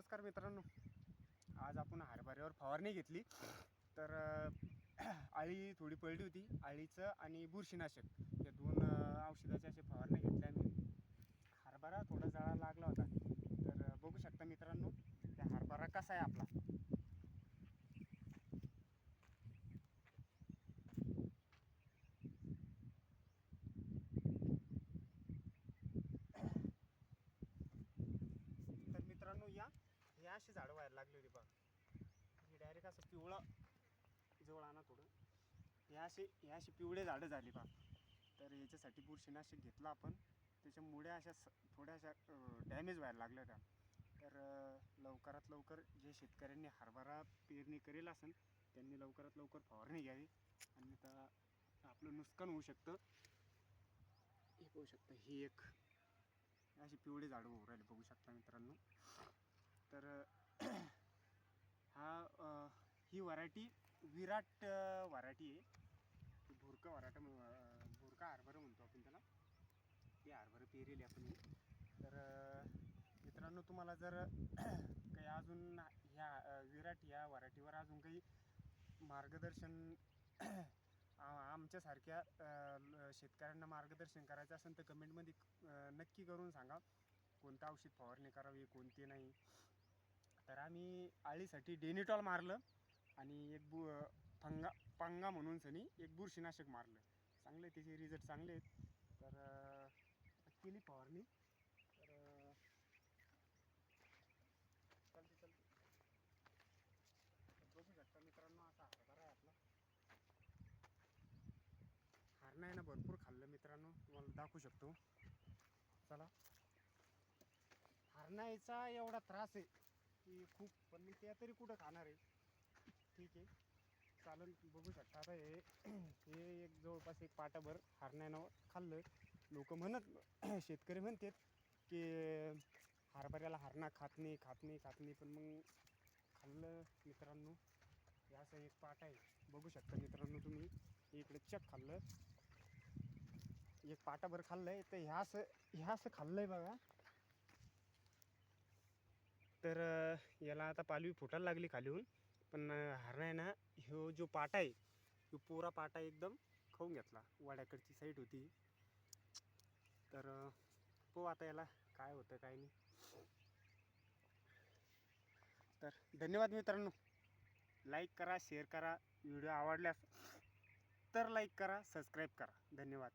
नमस्कार मित्रांनो. आज आपण हरभऱ्यावर फवारणी घेतली. तर आळी थोडी पडली होती. आळीचं आणि बुरशीनाशक या दोन औषधाचे असे फवारणी घेतल्या मी हरभरा थोडा जळा लागला होता. तर बघू शकता मित्रांनो त्या हरभरा कसा आहे आपला तर मित्रांनो या हे अशी झाडं व्हायला लागली होती बघा. हे डायरेक्ट असं पिवळं जवळ आणा थोडं. हे असे हे अशी पिवळे झाडं झाली बा तर याच्यासाठी बुरशीनाशक घेतलं आपण. त्याच्यामुळे अशा स थोड्या अशा डॅमेज व्हायला लागल्या होत्या. तर लवकरात लवकर जे शेतकऱ्यांनी हरभरा पेरणी करेल असेल त्यांनी लवकरात लवकर फवारणी घ्यावी. आणि तर आपलं नुकसान होऊ शकतं. हे होऊ शकतं ही एक अशी पिवळी झाडं होऊ राहिली बघू शकता मित्रांनो. तर हा ही व्हरायटी विराट व्हरायटी आहे. भुरकं भुरका वराटा भुरका हरभरा म्हणतो आपण त्याला. ते हरभरा पेरेली आपण तर मित्रांनो तुम्हाला जर काही अजून ह्या विराट या व्हरायटीवर अजून काही मार्गदर्शन आमच्यासारख्या शेतकऱ्यांना मार्गदर्शन करायचं असेल तर कमेंटमध्ये नक्की करून सांगा. कोणतं औषध फवारणी करावी कोणती नाही. तर आम्ही आळीसाठी डेनिटॉल मारलं आणि एक बु फंगा पंगा म्हणून सनी एक बुरशीनाशक मारलं. चांगले त्याचे रिझल्ट चांगले आहेत. तर केली फवारणी तर चालते चालते बघू शकता मित्रांनो असा हरभरा आहे आपला. हरणं आहे ना भरपूर खाल्लं मित्रांनो. तुम्हाला दाखवू शकतो. चला. हरणायचा एवढा त्रास आहे. की खूप पण मग त्या तरी कुठं खाणार आहे? ठीक आहे. चालेल बघू शकता. आता हे हे एक जवळपास एक पाटाभर हरण्यानं खाल्लं. लोक म्हणत शेतकरी म्हणतात की हरभऱ्याला हरणा खात नाही खात नाही खात नाही. पण मग खाल्लं मित्रांनो. हे एक पाट आहे. बघू शकता मित्रांनो तुम्ही. इकडे चक खाल्लं. एक पाटाभर खाल्लं आहे तर ह्या असं ह्या असं खाल्लंय बघा. तर याला आता पालवी फुटायला लागली खालीहून पण हरणा ना ह्यो जो पाटा आहे तो पोरा पाटा एकदम खाऊन घेतला. वाड्याकडची साईड होती. तर हो आता याला काय होतं काय नाही. तर धन्यवाद मित्रांनो. लाईक करा शेअर करा. व्हिडिओ आवडल्यास तर लाईक करा सबस्क्राईब करा. धन्यवाद.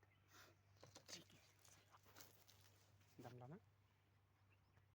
जमला ना?